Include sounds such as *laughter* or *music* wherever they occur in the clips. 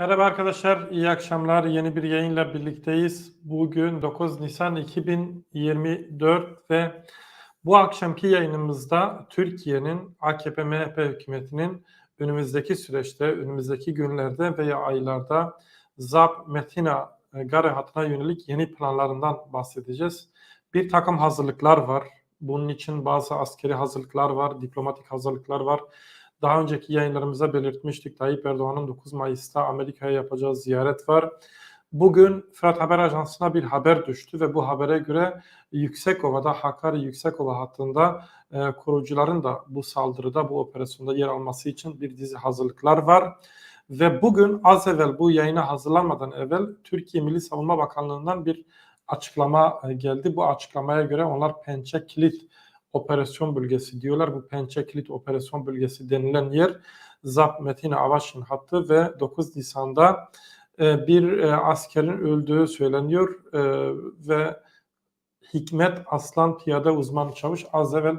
Merhaba arkadaşlar, iyi akşamlar. Yeni bir yayınla birlikteyiz. Bugün 9 Nisan 2024 ve bu akşamki yayınımızda Türkiye'nin AKP-MHP hükümetinin önümüzdeki süreçte, önümüzdeki günlerde veya aylarda ZAP, Metina, e, Gare hattına yönelik yeni planlarından bahsedeceğiz. Bir takım hazırlıklar var. Bunun için bazı askeri hazırlıklar var, diplomatik hazırlıklar var. Daha önceki yayınlarımızda belirtmiştik. Tayyip Erdoğan'ın 9 Mayıs'ta Amerika'ya yapacağı ziyaret var. Bugün Fırat Haber Ajansı'na bir haber düştü ve bu habere göre Yüksekova'da, Hakkari Yüksekova hattında e, kurucuların da bu saldırıda, bu operasyonda yer alması için bir dizi hazırlıklar var. Ve bugün az evvel bu yayına hazırlanmadan evvel Türkiye Milli Savunma Bakanlığı'ndan bir açıklama e, geldi. Bu açıklamaya göre onlar pençe kilit operasyon bölgesi diyorlar. Bu pençe kilit operasyon bölgesi denilen yer ZAP Metin Avaş'ın hattı ve 9 Nisan'da e, bir e, askerin öldüğü söyleniyor e, ve Hikmet Aslan Piyade Uzman Çavuş az evvel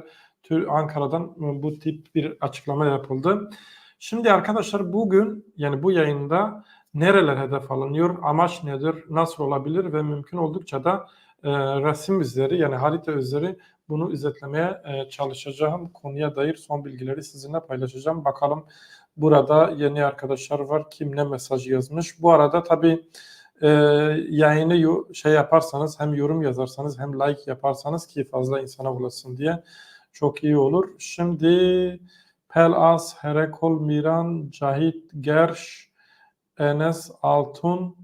Ankara'dan bu tip bir açıklama yapıldı. Şimdi arkadaşlar bugün yani bu yayında nereler hedef alınıyor, amaç nedir, nasıl olabilir ve mümkün oldukça da e, resim üzeri yani harita üzeri bunu özetlemeye e, çalışacağım. Konuya dair son bilgileri sizinle paylaşacağım. Bakalım burada yeni arkadaşlar var. Kim ne mesaj yazmış. Bu arada tabii e, yayını şey yaparsanız hem yorum yazarsanız hem like yaparsanız ki fazla insana ulaşsın diye çok iyi olur. Şimdi Pelas, Herekol, Miran, Cahit, Gerş, Enes Altun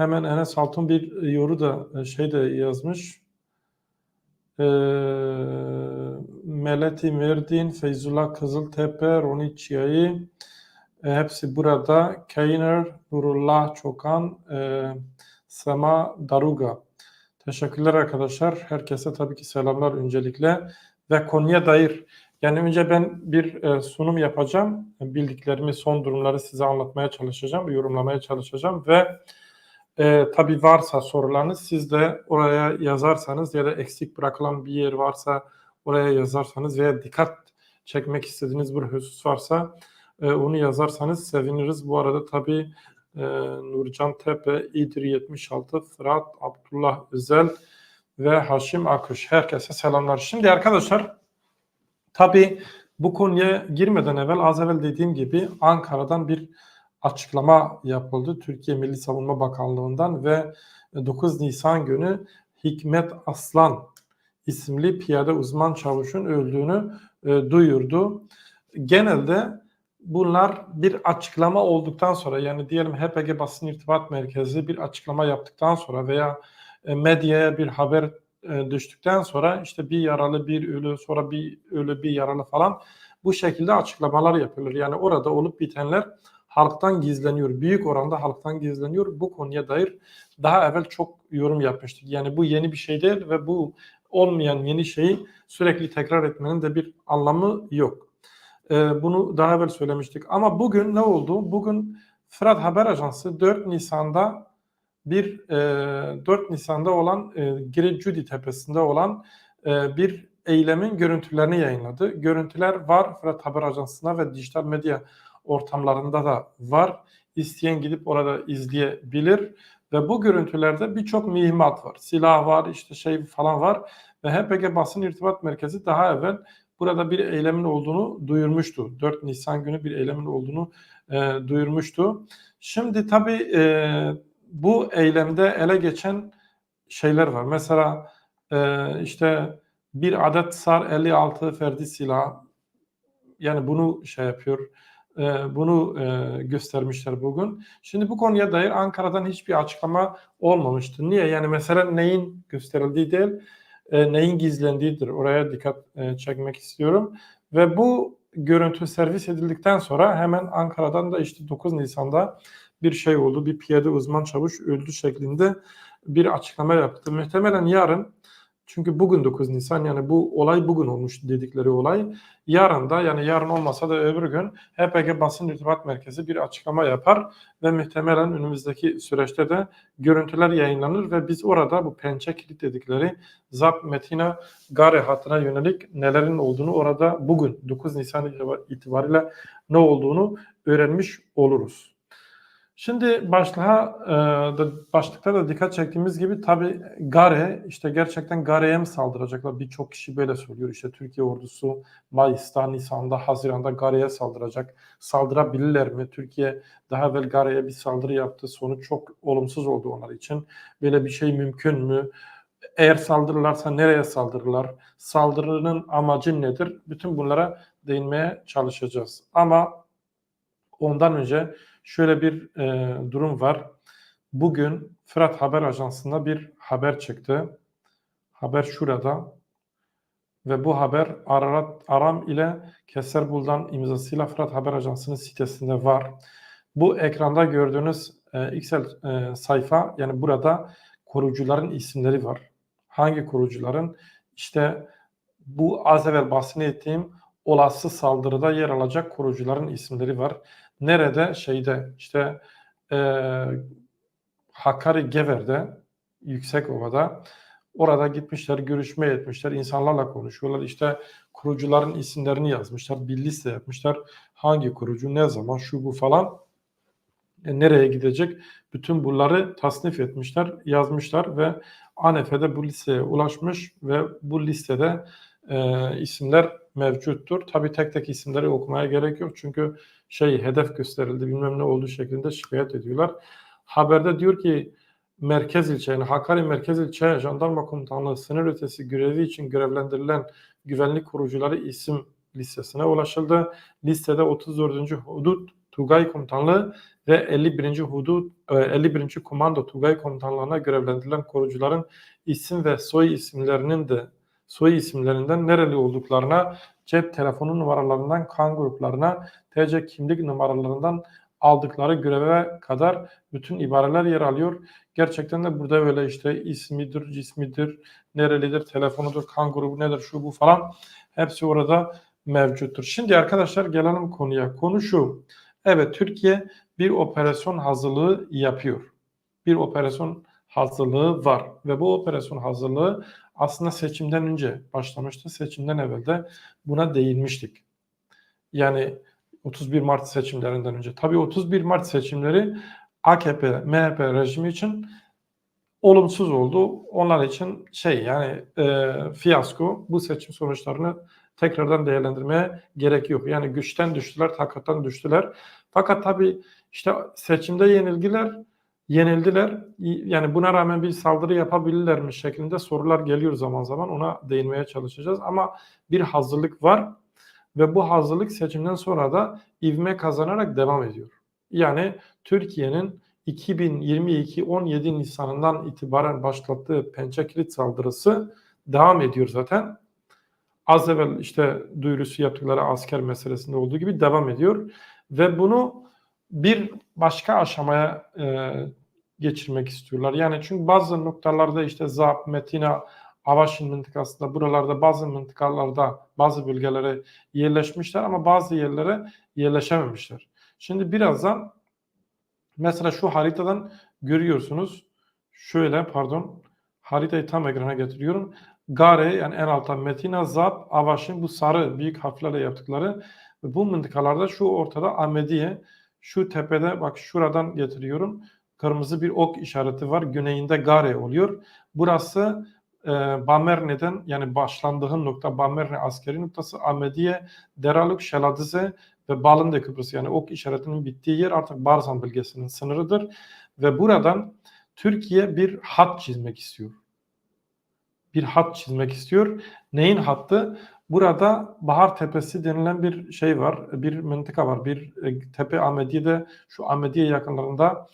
hemen Enes Altun bir yoru da şey de yazmış. Ee, Meleti Merdin, Feyzullah Kızıltepe, Roni Çiyayı e, hepsi burada. Keyner, Nurullah Çokan, e, Sema Daruga. Teşekkürler arkadaşlar. Herkese tabii ki selamlar öncelikle. Ve konuya dair yani önce ben bir e, sunum yapacağım. Bildiklerimi, son durumları size anlatmaya çalışacağım, yorumlamaya çalışacağım ve e, tabii varsa sorularınız siz de oraya yazarsanız ya da eksik bırakılan bir yer varsa oraya yazarsanız veya dikkat çekmek istediğiniz bir husus varsa e, onu yazarsanız seviniriz. Bu arada tabii e, Nurcan Tepe, İdir 76, Fırat, Abdullah Özel ve Haşim Akış. Herkese selamlar. Şimdi arkadaşlar tabii bu konuya girmeden evvel az evvel dediğim gibi Ankara'dan bir açıklama yapıldı Türkiye Milli Savunma Bakanlığı'ndan ve 9 Nisan günü Hikmet Aslan isimli piyade uzman çavuşun öldüğünü e, duyurdu. Genelde bunlar bir açıklama olduktan sonra yani diyelim HPG Basın İrtibat Merkezi bir açıklama yaptıktan sonra veya e, medyaya bir haber e, düştükten sonra işte bir yaralı bir ölü sonra bir ölü bir yaralı falan bu şekilde açıklamalar yapılır. Yani orada olup bitenler halktan gizleniyor. Büyük oranda halktan gizleniyor. Bu konuya dair daha evvel çok yorum yapmıştık. Yani bu yeni bir şey değil ve bu olmayan yeni şeyi sürekli tekrar etmenin de bir anlamı yok. Ee, bunu daha evvel söylemiştik. Ama bugün ne oldu? Bugün Fırat Haber Ajansı 4 Nisan'da bir e, 4 Nisan'da olan e, Girecudi Tepesi'nde olan e, bir eylemin görüntülerini yayınladı. Görüntüler var Fırat Haber Ajansı'na ve dijital medya ortamlarında da var. İsteyen gidip orada izleyebilir ve bu görüntülerde birçok mühimmat var. Silah var, işte şey falan var ve HPG Basın İrtibat Merkezi daha evvel burada bir eylemin olduğunu duyurmuştu. 4 Nisan günü bir eylemin olduğunu e, duyurmuştu. Şimdi tabii e, bu eylemde ele geçen şeyler var. Mesela e, işte bir adet SAR 56 ferdi silah yani bunu şey yapıyor bunu e, göstermişler bugün. Şimdi bu konuya dair Ankara'dan hiçbir açıklama olmamıştı. Niye? Yani mesela neyin gösterildiği değil, e, neyin gizlendiğidir. Oraya dikkat çekmek istiyorum. Ve bu görüntü servis edildikten sonra hemen Ankara'dan da işte 9 Nisan'da bir şey oldu. Bir piyade uzman çavuş öldü şeklinde bir açıklama yaptı. Muhtemelen yarın çünkü bugün 9 Nisan yani bu olay bugün olmuş dedikleri olay. Yarın da yani yarın olmasa da öbür gün HPG Basın İrtibat Merkezi bir açıklama yapar ve muhtemelen önümüzdeki süreçte de görüntüler yayınlanır ve biz orada bu pençe kilit dedikleri ZAP Metina Gare hattına yönelik nelerin olduğunu orada bugün 9 Nisan itibariyle ne olduğunu öğrenmiş oluruz. Şimdi başlığa, e, da, başlıkta da dikkat çektiğimiz gibi tabi Gare, işte gerçekten Gare'ye mi saldıracaklar? Birçok kişi böyle söylüyor. İşte Türkiye ordusu Mayıs'ta, Nisan'da, Haziran'da Gare'ye saldıracak. Saldırabilirler mi? Türkiye daha evvel Gare'ye bir saldırı yaptı. Sonuç çok olumsuz oldu onlar için. Böyle bir şey mümkün mü? Eğer saldırırlarsa nereye saldırırlar? Saldırının amacı nedir? Bütün bunlara değinmeye çalışacağız. Ama ondan önce şöyle bir e, durum var. Bugün Fırat Haber Ajansı'nda bir haber çıktı. Haber şurada. Ve bu haber Ararat Aram ile Keser Buldan imzasıyla Fırat Haber Ajansı'nın sitesinde var. Bu ekranda gördüğünüz e, Excel e, sayfa yani burada korucuların isimleri var. Hangi korucuların? İşte bu az evvel bahsettiğim olası saldırıda yer alacak korucuların isimleri var. Nerede? Şeyde işte e, Hakkari Gever'de Yüksekova'da orada gitmişler, görüşme etmişler, insanlarla konuşuyorlar. İşte kurucuların isimlerini yazmışlar, bir liste yapmışlar. Hangi kurucu, ne zaman, şu bu falan e, nereye gidecek? Bütün bunları tasnif etmişler, yazmışlar ve ANEF'de bu listeye ulaşmış ve bu listede e, isimler mevcuttur. Tabi tek tek isimleri okumaya gerek yok çünkü şey hedef gösterildi bilmem ne olduğu şeklinde şikayet ediyorlar. Haberde diyor ki merkez ilçe yani Hakkari merkez ilçe jandarma komutanlığı sınır ötesi görevi için görevlendirilen güvenlik kurucuları isim listesine ulaşıldı. Listede 34. Hudut Tugay Komutanlığı ve 51. Hudut 51. E, Komando Tugay Komutanlığı'na görevlendirilen korucuların isim ve soy isimlerinin de soy isimlerinden nereli olduklarına, cep telefonu numaralarından kan gruplarına, TC kimlik numaralarından aldıkları göreve kadar bütün ibareler yer alıyor. Gerçekten de burada böyle işte ismidir, cismidir, nerelidir, telefonudur, kan grubu nedir, şu bu falan hepsi orada mevcuttur. Şimdi arkadaşlar gelelim konuya. Konu şu. Evet Türkiye bir operasyon hazırlığı yapıyor. Bir operasyon hazırlığı var ve bu operasyon hazırlığı aslında seçimden önce başlamıştı. Seçimden evvel de buna değinmiştik. Yani 31 Mart seçimlerinden önce. Tabii 31 Mart seçimleri AKP, MHP rejimi için olumsuz oldu. Onlar için şey yani e, fiyasko bu seçim sonuçlarını tekrardan değerlendirmeye gerek yok. Yani güçten düştüler, takattan düştüler. Fakat tabii işte seçimde yenilgiler yenildiler. Yani buna rağmen bir saldırı yapabilirler mi şeklinde sorular geliyor zaman zaman. Ona değinmeye çalışacağız. Ama bir hazırlık var ve bu hazırlık seçimden sonra da ivme kazanarak devam ediyor. Yani Türkiye'nin 2022 17 Nisan'ından itibaren başlattığı pençe kilit saldırısı devam ediyor zaten. Az evvel işte duyurusu yaptıkları asker meselesinde olduğu gibi devam ediyor. Ve bunu bir başka aşamaya e, geçirmek istiyorlar. Yani çünkü bazı noktalarda işte Zap, Metina, Avaşin mıntıkasında buralarda bazı mıntıkalarda bazı bölgelere yerleşmişler ama bazı yerlere yerleşememişler. Şimdi birazdan mesela şu haritadan görüyorsunuz. Şöyle pardon haritayı tam ekrana getiriyorum. Gare yani en altta Metina, Zap, Avaşin bu sarı büyük harflerle yaptıkları bu mıntıkalarda şu ortada Ahmediye şu tepede bak şuradan getiriyorum kırmızı bir ok işareti var. Güneyinde Gare oluyor. Burası e, Bamerne'den yani başlandığı nokta Bamerne askeri noktası Ahmediye, Deraluk, Şeladize ve Balınde Kıbrıs yani ok işaretinin bittiği yer artık Barzan bölgesinin sınırıdır. Ve buradan Türkiye bir hat çizmek istiyor. Bir hat çizmek istiyor. Neyin hattı? Burada Bahar Tepesi denilen bir şey var. Bir mıntıka var. Bir e, tepe Ahmediye'de şu Ahmediye yakınlarında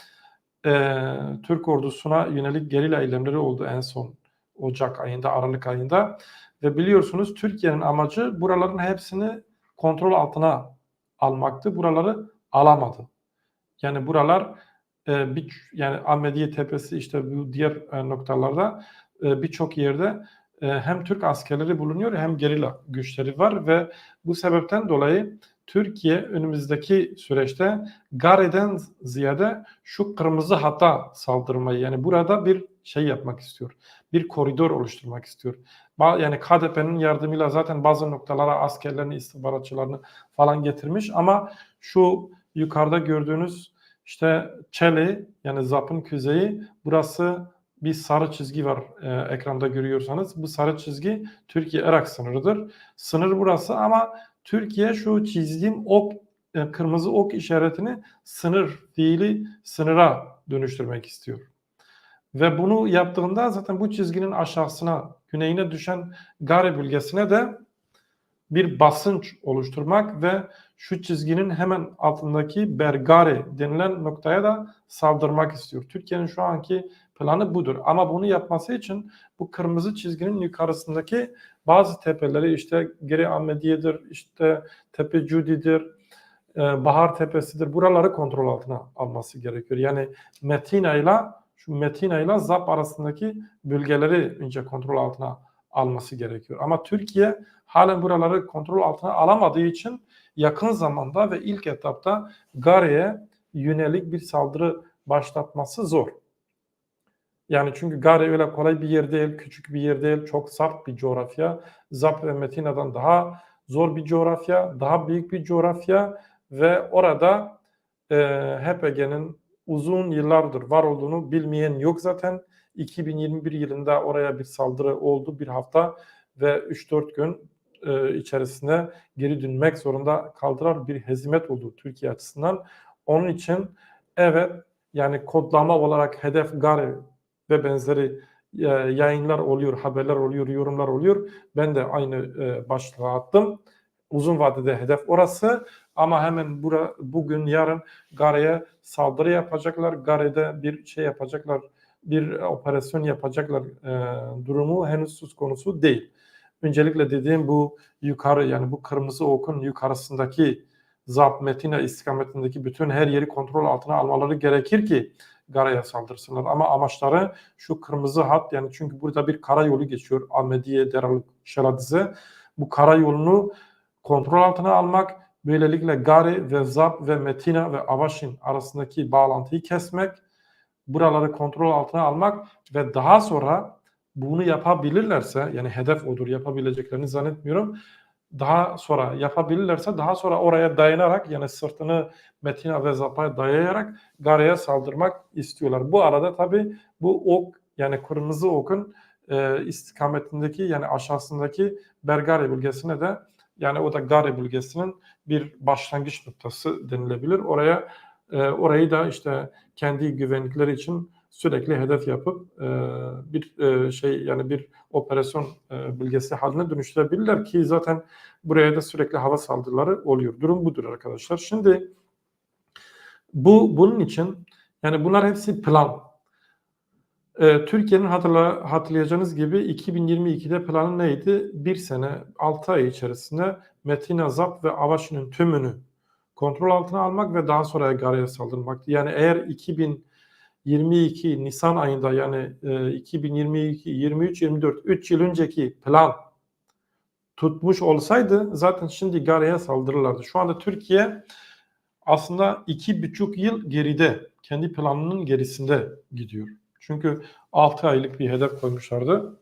e, Türk ordusuna yönelik gerilla eylemleri oldu en son Ocak ayında, Aralık ayında. Ve biliyorsunuz Türkiye'nin amacı buraların hepsini kontrol altına almaktı. Buraları alamadı. Yani buralar e, bir yani Ahmediye Tepesi işte bu diğer e, noktalarda e, birçok yerde e, hem Türk askerleri bulunuyor hem gerilla güçleri var ve bu sebepten dolayı Türkiye önümüzdeki süreçte Gare'den ziyade şu kırmızı hata saldırmayı yani burada bir şey yapmak istiyor. Bir koridor oluşturmak istiyor. Yani KDP'nin yardımıyla zaten bazı noktalara askerlerini, istihbaratçılarını falan getirmiş ama şu yukarıda gördüğünüz İşte Çeli yani Zap'ın kuzeyi burası bir sarı çizgi var e, ekranda görüyorsanız. Bu sarı çizgi Türkiye-Irak sınırıdır. Sınır burası ama Türkiye şu çizdiğim ok e, kırmızı ok işaretini sınır fiili sınıra dönüştürmek istiyor. Ve bunu yaptığında zaten bu çizginin aşağısına, güneyine düşen Gare bölgesine de bir basınç oluşturmak ve şu çizginin hemen altındaki Bergare denilen noktaya da saldırmak istiyor. Türkiye'nin şu anki planı budur. Ama bunu yapması için bu kırmızı çizginin yukarısındaki bazı tepeleri işte Geri Ahmediye'dir, işte Tepe Cudi'dir, e, Bahar Tepesi'dir. Buraları kontrol altına alması gerekiyor. Yani Metina ile şu Metina ile Zap arasındaki bölgeleri önce kontrol altına alması gerekiyor. Ama Türkiye halen buraları kontrol altına alamadığı için yakın zamanda ve ilk etapta Gare'ye yönelik bir saldırı başlatması zor. Yani çünkü Gare öyle kolay bir yer değil, küçük bir yer değil, çok sert bir coğrafya. Zap ve Metina'dan daha zor bir coğrafya, daha büyük bir coğrafya ve orada e, HPG'nin uzun yıllardır var olduğunu bilmeyen yok zaten. 2021 yılında oraya bir saldırı oldu bir hafta ve 3-4 gün e, içerisinde geri dönmek zorunda kaldılar. Bir hezimet oldu Türkiye açısından. Onun için evet yani kodlama olarak hedef Gare ve benzeri e, yayınlar oluyor, haberler oluyor, yorumlar oluyor. Ben de aynı e, başlığa attım. Uzun vadede hedef orası ama hemen bura, bugün yarın Gare'ye saldırı yapacaklar. Gare'de bir şey yapacaklar, bir operasyon yapacaklar e, durumu henüz söz konusu değil. Öncelikle dediğim bu yukarı yani bu kırmızı okun yukarısındaki Zap Metina istikametindeki bütün her yeri kontrol altına almaları gerekir ki Gara'ya saldırsınlar. Ama amaçları şu kırmızı hat yani çünkü burada bir karayolu geçiyor Ahmediye, Deral, Şeladize. Bu karayolunu kontrol altına almak, böylelikle Gari ve Zap ve Metina ve Avaşin arasındaki bağlantıyı kesmek, buraları kontrol altına almak ve daha sonra bunu yapabilirlerse yani hedef odur yapabileceklerini zannetmiyorum. Daha sonra yapabilirlerse daha sonra oraya dayanarak yani sırtını Metina ve Zapa'ya dayayarak Gare'ye saldırmak istiyorlar. Bu arada tabi bu ok yani kırmızı okun e, istikametindeki yani aşağısındaki Bergare bölgesine de yani o da Gare bölgesinin bir başlangıç noktası denilebilir. Oraya e, orayı da işte kendi güvenlikleri için sürekli hedef yapıp e, bir e, şey yani bir operasyon e, bölgesi haline dönüştürebilirler ki zaten buraya da sürekli hava saldırıları oluyor. Durum budur arkadaşlar. Şimdi bu bunun için yani bunlar hepsi plan. E, Türkiye'nin hatırla, hatırlayacağınız gibi 2022'de planı neydi? Bir sene 6 ay içerisinde Metin Azap ve Avaşi'nin tümünü kontrol altına almak ve daha sonra Gare'ye saldırmaktı. Yani eğer 2022 Nisan ayında yani e, 2022, 23, 24, 3 yıl önceki plan tutmuş olsaydı zaten şimdi Gare'ye saldırırlardı. Şu anda Türkiye aslında iki buçuk yıl geride, kendi planının gerisinde gidiyor. Çünkü 6 aylık bir hedef koymuşlardı.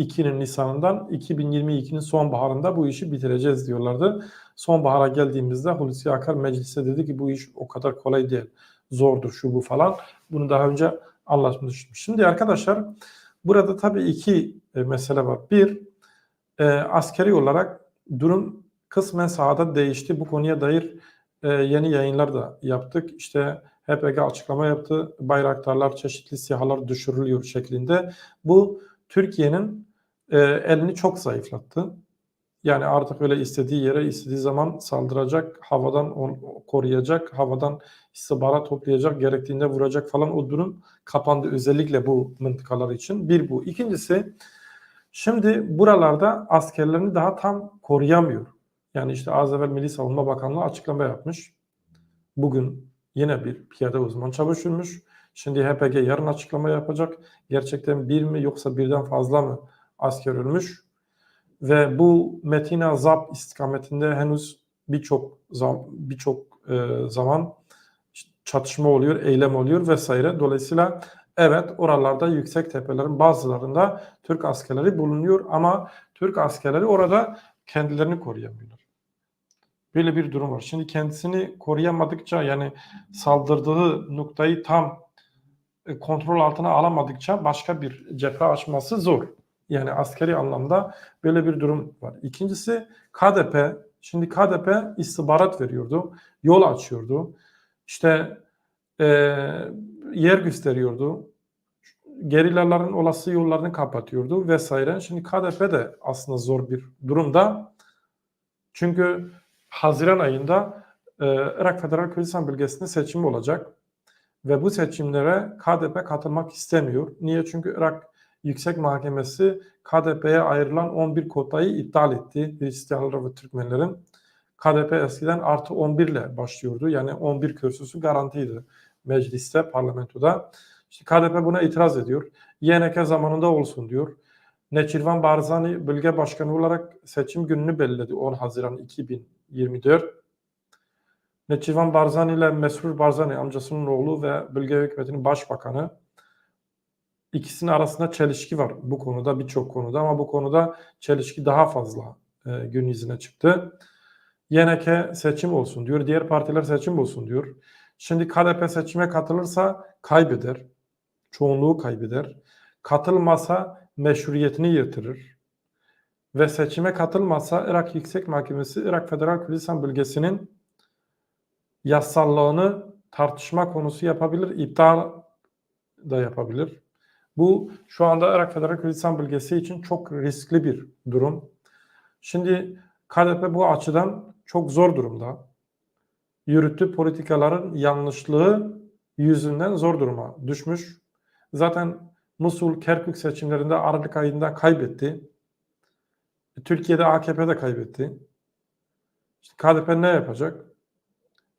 2022'nin Nisan'ından 2022'nin sonbaharında bu işi bitireceğiz diyorlardı. Sonbahara geldiğimizde Hulusi Akar meclise dedi ki bu iş o kadar kolay değil. Zordur şu bu falan. Bunu daha önce anlatmıştım. Şimdi arkadaşlar burada tabii iki e, mesele var. Bir, e, askeri olarak durum kısmen sahada değişti. Bu konuya dair e, yeni yayınlar da yaptık. İşte HPG açıklama yaptı. Bayraktarlar, çeşitli sihalar düşürülüyor şeklinde. Bu Türkiye'nin e, elini çok zayıflattı. Yani artık öyle istediği yere istediği zaman saldıracak, havadan koruyacak, havadan istihbarat toplayacak, gerektiğinde vuracak falan o durum kapandı özellikle bu mıntıkalar için. Bir bu. İkincisi şimdi buralarda askerlerini daha tam koruyamıyor. Yani işte az evvel Milli Savunma Bakanlığı açıklama yapmış. Bugün yine bir piyade uzman çalışılmış. Şimdi HPG yarın açıklama yapacak. Gerçekten bir mi yoksa birden fazla mı asker ölmüş? Ve bu Metina Zap istikametinde henüz birçok birçok e, zaman çatışma oluyor, eylem oluyor vesaire. Dolayısıyla evet oralarda yüksek tepelerin bazılarında Türk askerleri bulunuyor ama Türk askerleri orada kendilerini koruyamıyorlar. Böyle bir durum var. Şimdi kendisini koruyamadıkça yani saldırdığı noktayı tam e, kontrol altına alamadıkça başka bir cephe açması zor. Yani askeri anlamda böyle bir durum var. İkincisi KDP. Şimdi KDP istihbarat veriyordu. Yol açıyordu. İşte e, yer gösteriyordu. Gerillaların olası yollarını kapatıyordu vesaire. Şimdi KDP de aslında zor bir durumda. Çünkü Haziran ayında e, Irak Federal Kürdistan Bölgesi'nde seçim olacak. Ve bu seçimlere KDP katılmak istemiyor. Niye? Çünkü Irak Yüksek Mahkemesi KDP'ye ayrılan 11 kotayı iptal etti. Hristiyanlar ve Türkmenlerin. KDP eskiden artı 11 ile başlıyordu. Yani 11 kürsüsü garantiydi mecliste, parlamentoda. İşte KDP buna itiraz ediyor. YNK zamanında olsun diyor. Neçirvan Barzani bölge başkanı olarak seçim gününü belirledi 10 Haziran 2024. Neçirvan Barzani ile Mesrur Barzani amcasının oğlu ve bölge hükümetinin başbakanı ikisinin arasında çelişki var bu konuda birçok konuda ama bu konuda çelişki daha fazla e, gün yüzüne çıktı. YNK seçim olsun diyor, diğer partiler seçim olsun diyor. Şimdi KDP seçime katılırsa kaybeder, çoğunluğu kaybeder. Katılmasa meşruiyetini yitirir. Ve seçime katılmasa Irak Yüksek Mahkemesi Irak Federal Kürdistan Bölgesi'nin yasallığını tartışma konusu yapabilir, iptal da yapabilir. Bu şu anda Irak Federal Kürdistan Bölgesi için çok riskli bir durum. Şimdi KDP bu açıdan çok zor durumda. Yürüttüğü politikaların yanlışlığı yüzünden zor duruma düşmüş. Zaten Musul, Kerkük seçimlerinde Aralık ayında kaybetti. Türkiye'de AKP de kaybetti. İşte KDP ne yapacak?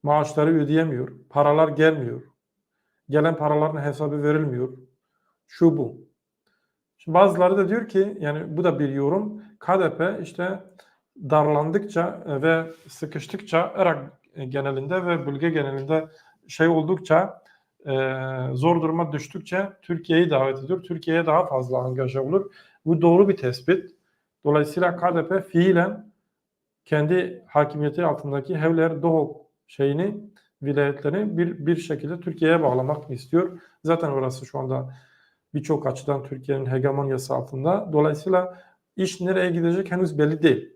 Maaşları ödeyemiyor. Paralar gelmiyor. Gelen paraların hesabı verilmiyor. Şu bu. Şimdi bazıları da diyor ki yani bu da bir yorum. KDP işte darlandıkça ve sıkıştıkça Irak genelinde ve bölge genelinde şey oldukça e, zor duruma düştükçe Türkiye'yi davet ediyor. Türkiye'ye daha fazla angaja olur. Bu doğru bir tespit. Dolayısıyla KDP fiilen kendi hakimiyeti altındaki Hevler Doğu şeyini vilayetlerini bir, bir şekilde Türkiye'ye bağlamak istiyor. Zaten orası şu anda birçok açıdan Türkiye'nin hegemonyası altında. Dolayısıyla iş nereye gidecek henüz belli değil.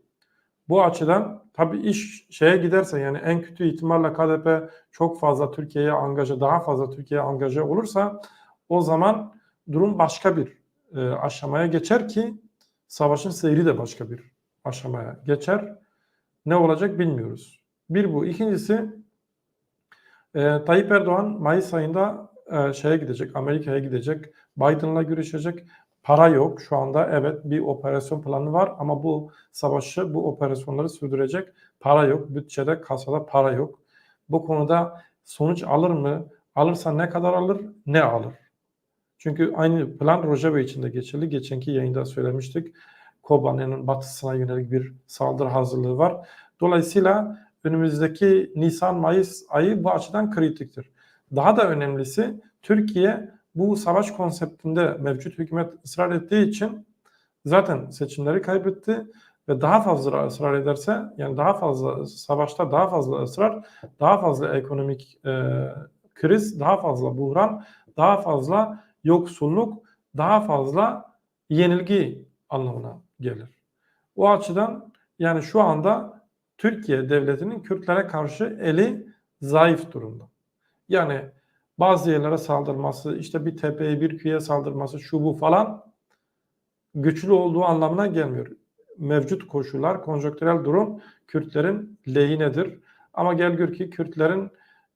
Bu açıdan tabii iş şeye giderse yani en kötü ihtimalle KDP çok fazla Türkiye'ye angaja, daha fazla Türkiye'ye angaja olursa o zaman durum başka bir e, aşamaya geçer ki savaşın seyri de başka bir aşamaya geçer. Ne olacak bilmiyoruz. Bir bu. İkincisi e, Tayyip Erdoğan Mayıs ayında e, şeye gidecek, Amerika'ya gidecek, Biden'la görüşecek. Para yok şu anda. Evet bir operasyon planı var ama bu savaşı, bu operasyonları sürdürecek para yok. Bütçede, kasada para yok. Bu konuda sonuç alır mı? Alırsa ne kadar alır? Ne alır? Çünkü aynı plan Rojava için de geçerli. Geçenki yayında söylemiştik. Kobane'nin batısına yönelik bir saldırı hazırlığı var. Dolayısıyla önümüzdeki Nisan-Mayıs ayı bu açıdan kritiktir. Daha da önemlisi Türkiye bu savaş konseptinde mevcut hükümet ısrar ettiği için zaten seçimleri kaybetti ve daha fazla ısrar ederse yani daha fazla savaşta daha fazla ısrar, daha fazla ekonomik e, kriz, daha fazla buhran, daha fazla yoksulluk, daha fazla yenilgi anlamına gelir. O açıdan yani şu anda Türkiye devletinin Kürtlere karşı eli zayıf durumda. Yani bazı yerlere saldırması, işte bir tepeye bir köy'e saldırması, şu bu falan güçlü olduğu anlamına gelmiyor. Mevcut koşullar, konjonktürel durum Kürtlerin lehinedir. Ama gel gör ki Kürtlerin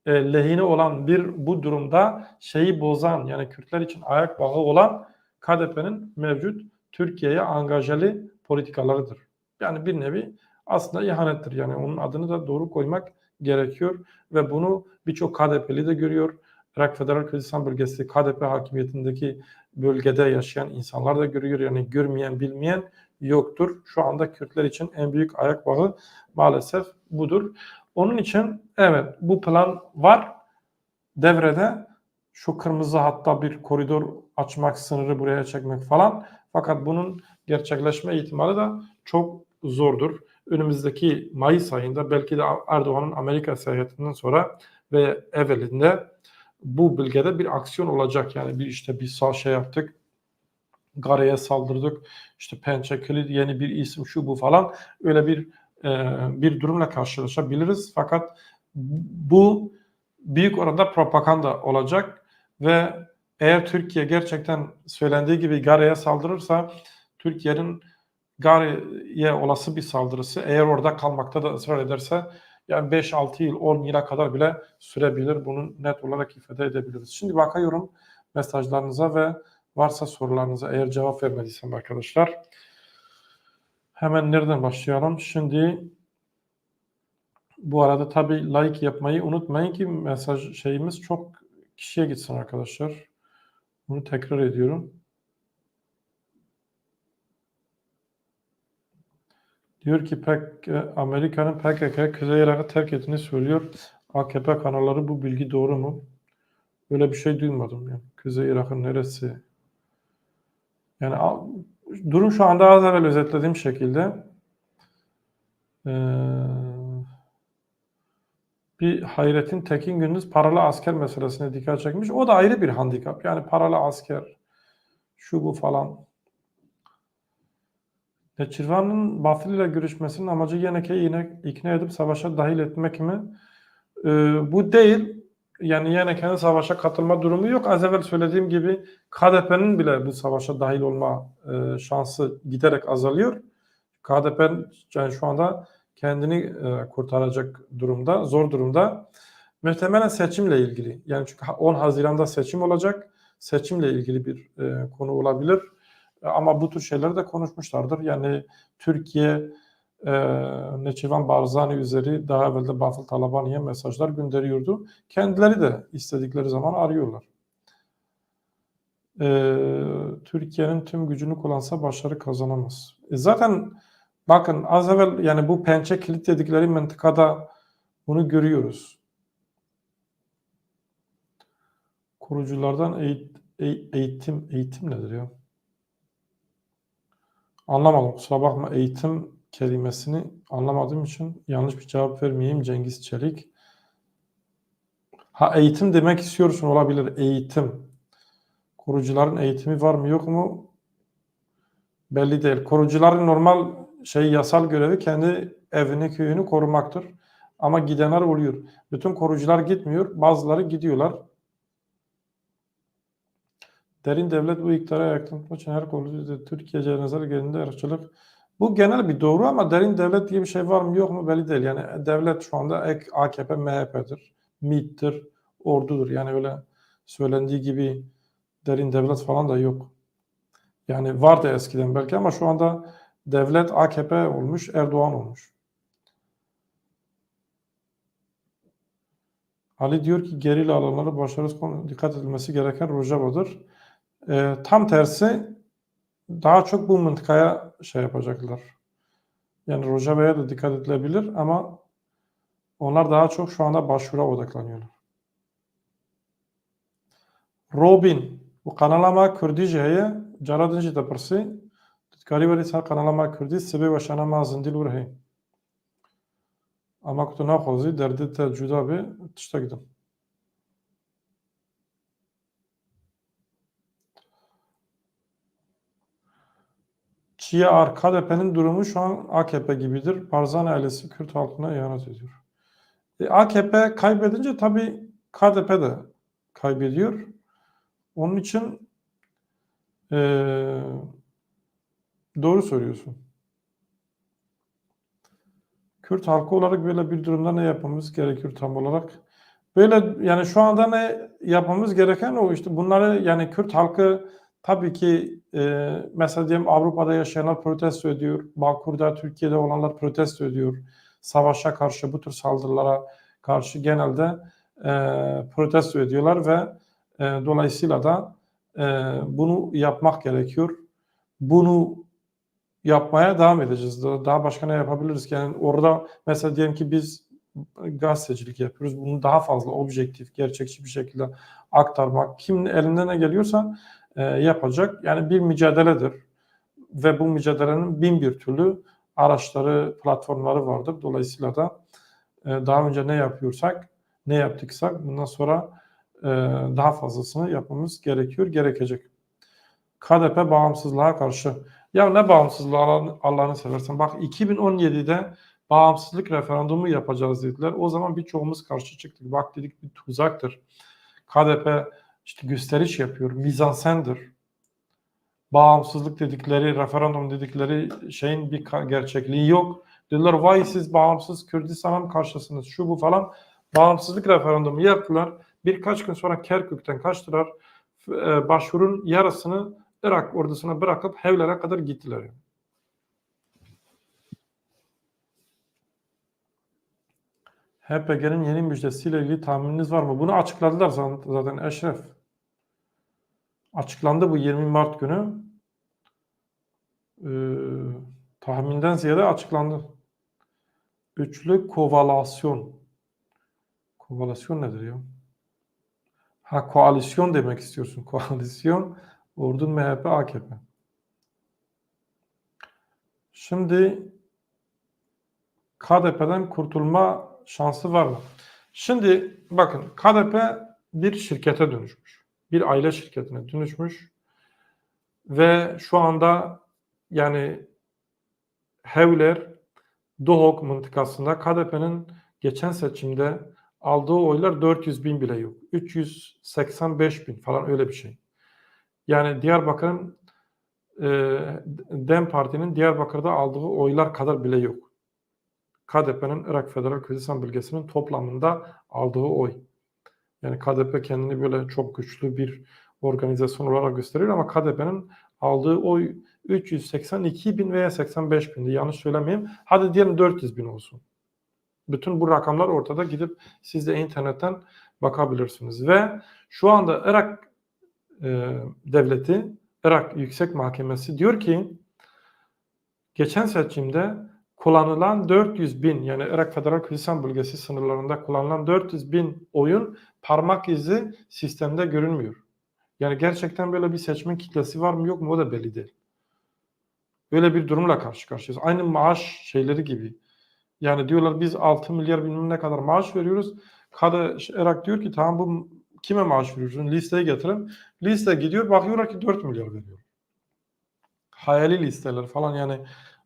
e, lehine olan bir bu durumda şeyi bozan yani Kürtler için ayak bağı olan KDP'nin mevcut Türkiye'ye angajalı politikalarıdır. Yani bir nevi aslında ihanettir. Yani onun adını da doğru koymak gerekiyor ve bunu birçok KDP'li de görüyor. Irak Federal Kürdistan Bölgesi KDP hakimiyetindeki bölgede yaşayan insanlar da görüyor. Yani görmeyen, bilmeyen yoktur. Şu anda Kürtler için en büyük ayak bağı maalesef budur. Onun için evet bu plan var devrede. Şu kırmızı hatta bir koridor açmak, sınırı buraya çekmek falan. Fakat bunun gerçekleşme ihtimali de çok zordur. önümüzdeki Mayıs ayında belki de Erdoğan'ın Amerika seyahatinden sonra ve evvelinde bu bölgede bir aksiyon olacak. Yani bir işte bir sağ şey yaptık. Gare'ye saldırdık. İşte Pençe Kilit yeni bir isim şu bu falan. Öyle bir e, bir durumla karşılaşabiliriz. Fakat bu büyük oranda propaganda olacak ve eğer Türkiye gerçekten söylendiği gibi Gare'ye saldırırsa Türkiye'nin Gare'ye olası bir saldırısı eğer orada kalmakta da ısrar ederse yani 5-6 yıl 10 yıla kadar bile sürebilir. Bunu net olarak ifade edebiliriz. Şimdi bakıyorum mesajlarınıza ve varsa sorularınıza eğer cevap vermediysem arkadaşlar. Hemen nereden başlayalım? Şimdi bu arada tabii like yapmayı unutmayın ki mesaj şeyimiz çok kişiye gitsin arkadaşlar. Bunu tekrar ediyorum. Diyor ki pek Amerika'nın PKK Kuzey Irak'ı terk ettiğini söylüyor. AKP kanalları bu bilgi doğru mu? Böyle bir şey duymadım. Yani. Kuzey Irak'ın neresi? Yani durum şu anda az evvel özetlediğim şekilde ee, bir Hayrettin Tekin Gündüz paralı asker meselesine dikkat çekmiş. O da ayrı bir handikap. Yani paralı asker şu bu falan. Neçirvan'ın Batıl ile görüşmesinin amacı Yenek'e yine ikna edip savaşa dahil etmek mi? Ee, bu değil. Yani Yenek'in savaşa katılma durumu yok. Az evvel söylediğim gibi KDP'nin bile bu savaşa dahil olma e, şansı giderek azalıyor. KDP yani şu anda kendini e, kurtaracak durumda, zor durumda. Muhtemelen seçimle ilgili. Yani çünkü 10 Haziran'da seçim olacak. Seçimle ilgili bir e, konu olabilir. Ama bu tür şeyleri de konuşmuşlardır. Yani Türkiye e, Neçivan Barzani üzeri daha evvel de Batıl Talabani'ye mesajlar gönderiyordu. Kendileri de istedikleri zaman arıyorlar. E, Türkiye'nin tüm gücünü kullansa başarı kazanamaz. E zaten bakın az evvel yani bu pençe kilit dedikleri mıntıkada bunu görüyoruz. Kuruculardan eğitim, eğitim nedir ya? Anlamadım. Kusura bakma eğitim kelimesini anlamadığım için yanlış bir cevap vermeyeyim Cengiz Çelik. Ha eğitim demek istiyorsun olabilir. Eğitim. Kurucuların eğitimi var mı yok mu? Belli değil. Kurucuların normal şey yasal görevi kendi evini köyünü korumaktır. Ama gidenler oluyor. Bütün korucular gitmiyor. Bazıları gidiyorlar. Derin devlet bu iktidara yaklaşmak için her konuda Türkiye cenazeler gelinde ırkçılık. Bu genel bir doğru ama derin devlet diye bir şey var mı yok mu belli değil. Yani devlet şu anda ek AKP, MHP'dir, MİT'tir, ordudur. Yani öyle söylendiği gibi derin devlet falan da yok. Yani vardı eskiden belki ama şu anda devlet AKP olmuş, Erdoğan olmuş. Ali diyor ki gerilla alanları başarısı dikkat edilmesi gereken Rojava'dır. E, tam tersi daha çok bu mıntıkaya şey yapacaklar. Yani Rojava'ya da dikkat edilebilir ama onlar daha çok şu anda başvura odaklanıyorlar. Robin bu kanalama Kürdice'ye caradınci da pırsı Tkari veri sa kanalama Kürdi sebe ve şanama zindil urhi. Ama kutu naxozi derdi te cuda be tişta gidim. Şia KDP'nin durumu şu an AKP gibidir. Barzan ailesi Kürt halkına ihanet ediyor. E, AKP kaybedince tabii KDP de kaybediyor. Onun için e, doğru söylüyorsun. Kürt halkı olarak böyle bir durumda ne yapmamız gerekiyor tam olarak? Böyle yani şu anda ne yapmamız gereken o işte bunları yani Kürt halkı Tabii ki e, mesela diyelim Avrupa'da yaşayanlar protesto ediyor. Bakur'da, Türkiye'de olanlar protesto ediyor. Savaşa karşı, bu tür saldırılara karşı genelde e, protesto ediyorlar ve e, dolayısıyla da e, bunu yapmak gerekiyor. Bunu yapmaya devam edeceğiz. Daha başka ne yapabiliriz? Yani orada mesela diyelim ki biz gazetecilik yapıyoruz. Bunu daha fazla objektif, gerçekçi bir şekilde aktarmak. Kimin elinden ne geliyorsa e, yapacak. Yani bir mücadeledir ve bu mücadelenin bin bir türlü araçları, platformları vardır. Dolayısıyla da e, daha önce ne yapıyorsak, ne yaptıksak bundan sonra e, daha fazlasını yapmamız gerekiyor, gerekecek. KDP bağımsızlığa karşı. Ya ne bağımsızlığı Allah'ını, seversen. Bak 2017'de bağımsızlık referandumu yapacağız dediler. O zaman birçoğumuz karşı çıktık. Bak dedik bir tuzaktır. KDP işte gösteriş yapıyor. Mizansendir. Bağımsızlık dedikleri, referandum dedikleri şeyin bir gerçekliği yok. Dediler vay siz bağımsız Kürdistan'a mı karşısınız şu bu falan. Bağımsızlık referandumu yaptılar. Birkaç gün sonra Kerkük'ten kaçtılar. E, başvurun yarısını Irak ordusuna bırakıp Hevler'e kadar gittiler. yani. HPG'nin yeni müjdesiyle ilgili tahmininiz var mı? Bunu açıkladılar zaten Eşref. Açıklandı bu 20 Mart günü. Ee, tahminden ziyade açıklandı. Üçlü kovalasyon. Kovalasyon nedir ya? Ha koalisyon demek istiyorsun. *laughs* Koalisyon. Ordun MHP AKP. Şimdi KDP'den kurtulma şansı var mı? Şimdi bakın KDP bir şirkete dönüşmüş. Bir aile şirketine dönüşmüş. Ve şu anda yani Hevler, Dohok mıntıkasında KDP'nin geçen seçimde aldığı oylar 400 bin bile yok. 385 bin falan öyle bir şey. Yani Diyarbakır'ın e, DEM Parti'nin Diyarbakır'da aldığı oylar kadar bile yok. KDP'nin Irak Federal Kürdistan Bölgesi'nin toplamında aldığı oy. Yani KDP kendini böyle çok güçlü bir organizasyon olarak gösteriyor ama KDP'nin aldığı oy 382 bin veya 85 bindi. Yanlış söylemeyeyim. Hadi diyelim 400 bin olsun. Bütün bu rakamlar ortada gidip siz de internetten bakabilirsiniz. Ve şu anda Irak e, devleti, Irak Yüksek Mahkemesi diyor ki geçen seçimde kullanılan 400 bin yani Irak Federal Kürdistan Bölgesi sınırlarında kullanılan 400 bin oyun parmak izi sistemde görünmüyor. Yani gerçekten böyle bir seçmen kitlesi var mı yok mu o da belli değil. Böyle bir durumla karşı karşıyayız. Aynı maaş şeyleri gibi. Yani diyorlar biz 6 milyar bilmem ne kadar maaş veriyoruz. Kadı Irak diyor ki tamam bu kime maaş veriyorsun? Listeye getirin. Liste gidiyor bakıyorlar ki 4 milyar veriyor. Hayali listeler falan yani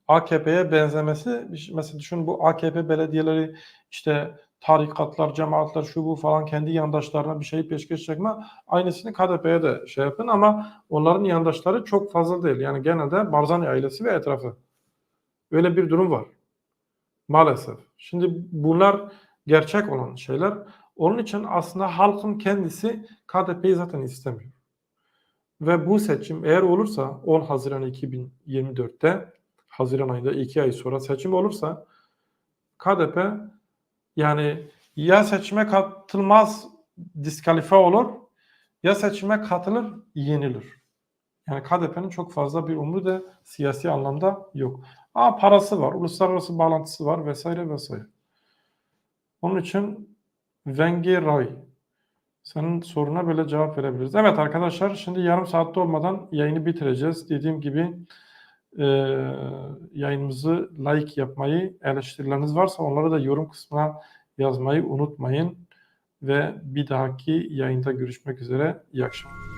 AKP'ye benzemesi mesela düşün bu AKP belediyeleri işte tarikatlar, cemaatler şu bu falan kendi yandaşlarına bir şey peşkeş çekme aynısını KDP'ye de şey yapın ama onların yandaşları çok fazla değil. Yani genelde Barzani ailesi ve etrafı. Öyle bir durum var. Maalesef. Şimdi bunlar gerçek olan şeyler. Onun için aslında halkın kendisi KDP'yi zaten istemiyor. Ve bu seçim eğer olursa 10 Haziran 2024'te Haziran ayında 2 ay sonra seçim olursa KDP yani ya seçime katılmaz diskalife olur ya seçime katılır yenilir. Yani KDP'nin çok fazla bir umru da siyasi anlamda yok. Ama parası var, uluslararası bağlantısı var vesaire vesaire. Onun için Vengi Roy senin soruna böyle cevap verebiliriz. Evet arkadaşlar şimdi yarım saatte olmadan yayını bitireceğiz. Dediğim gibi e, yayınımızı like yapmayı, eleştirileriniz varsa onları da yorum kısmına yazmayı unutmayın. Ve bir dahaki yayında görüşmek üzere. İyi akşamlar.